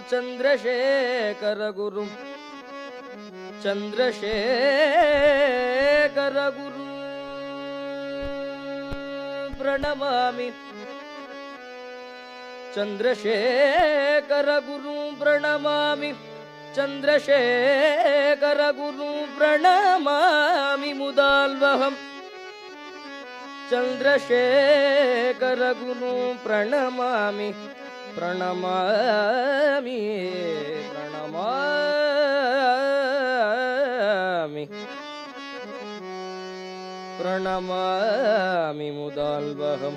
चन्द्रशेखरगुरु। चन्द्रशेखरगुरु प्रणमामि। चन्द्रशेखरगुरु प्रणमामि। चन्द्रशेखरगुरु प्रणमामि मुदाल्वहम्। चन्द्रशेखरगुरु प्रणमामि പ്രണമാമി പ്രണമാമി. പ്രണമാമി മുദാൽവഹം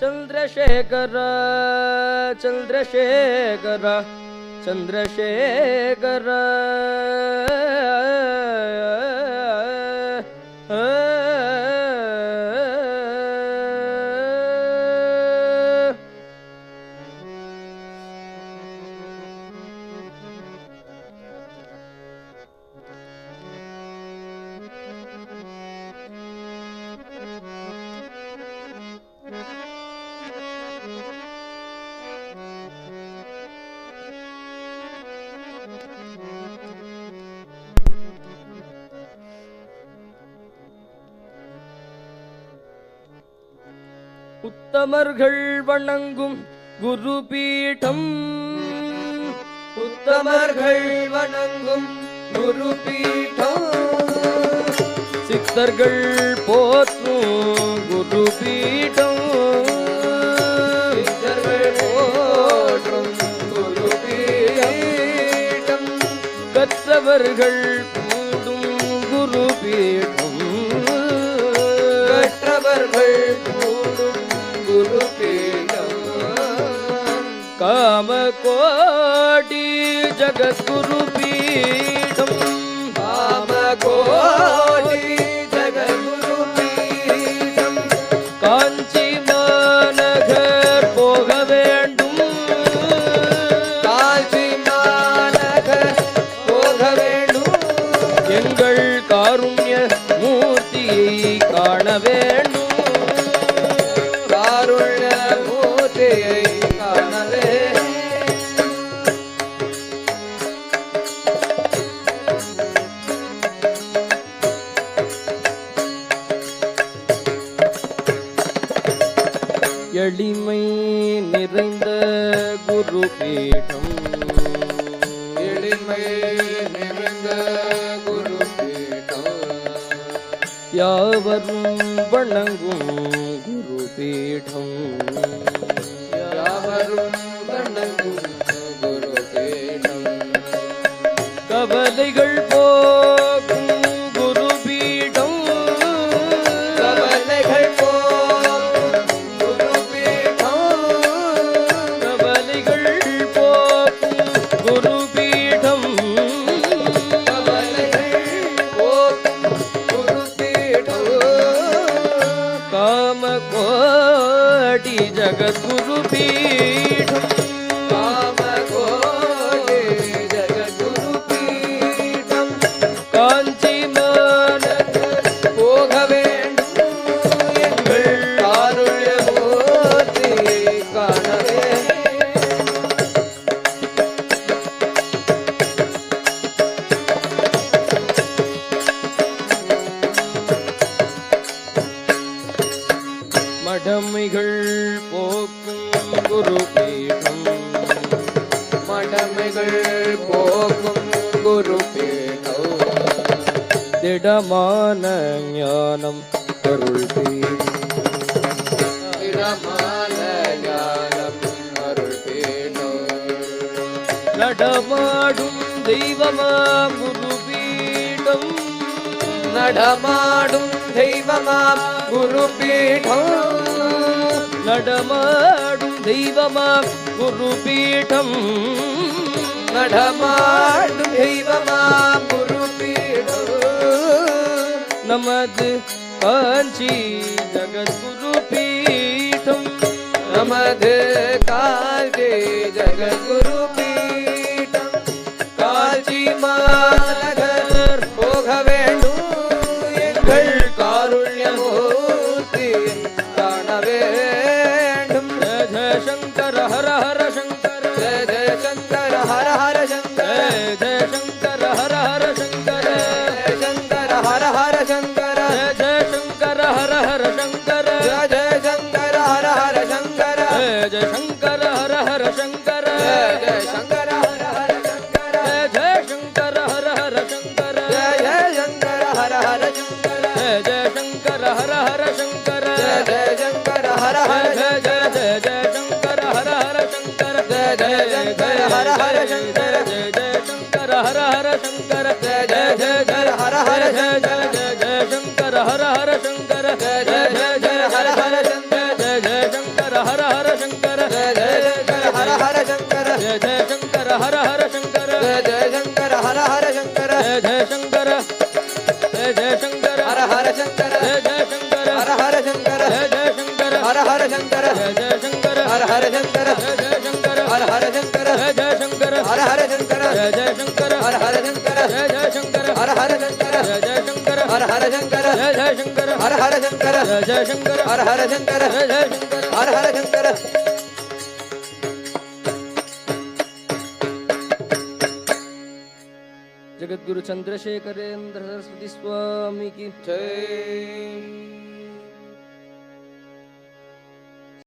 ചന്ദ്രശേഖര ചന്ദ്രശേഖര ചന്ദ്രശേഖര. உத்தமர்கள் வணங்கும் குரு பீடம் உத்தமர்கள் வணங்கும் குரு பீடம் சித்தர்கள் போற்றும் குரு பீடம் சித்தர்கள் போற்றும் குரு பீடம் கற்றவர்கள் கூடும் குரு பீடம் காம கோடி ஜகத்குரு பீடம். காம கோடி ஜகத்குரு பீடம். காஞ்சி மாநகர் போக வேண்டும். காஞ்சி மாநகர் போக வேண்டும். எங்கள் காருண்ய எளிமை நிறைந்த குரு பீடம் எளிமை நிறைந்த குரு பீடம் யாவரும் வணங்கும் குரு பீடம் परम कोटि जगद्गुरु भी குரு பீடம் மடமைகள் போக்கும் குரு பீடம் திடமான ஞானம் அருள் பீடம் இடமான ஞானம் அருள் பீடம் நடமாடும் தெய்வமாம் குரு பீடம் நடமாடும் தெய்வமாம் குரு பீடம் நடமாடும் தெய்வமா? குரு பீடம் நடமாடும் தெய்வமாம் குருபீடம் நமது காஞ்சி ஜகத்குரு பீடம் நமது காஞ்சி ஜகத்குரு जय जय शंकर हर हर शंकर जय जय शंकर हर हर जय जय जय जय शंकर हर हर शंकर जय जय शंकर हर हर शंकर जय जय शंकर हर हर शंकर जय जय जय जय हर हर जय जय जय जय शंकर हर हर शंकर जय जय जय हर हर शंकर जय जय शंकर हर हर शंकर जय जय शंकर हर हर शंकर जय जय शंकर हर हर शंकर जय जय शंकर हर हर शंकर जय जय शंकर जय जय शंकर ஹர சங்கர ஜெய சங்கர ஹர ஹர சங்கர ஜெய சங்கர ஹர ஹர சங்கர ஜெய சங்கர ஹர ஹர சங்கர ஜெய சங்கர ஹர ஹர சங்கர ஜெய சங்கர ஹர ஹர சங்கர ஜெய சங்கர ஹர ஹர சங்கர ஜெய சங்கர ஹர ஹர சங்கர ஜெய சங்கர ஹர ஹர சங்கர ஜெய சங்கர ஹர ஹர சங்கர ஜெய சங்கர ஹர ஹர சங்கர ஜெய சங்கர ஹர ஹர சங்கர जगद्गुरु चंद्रशेखरेंद्र सरस्वती स्वामी की ஜெய்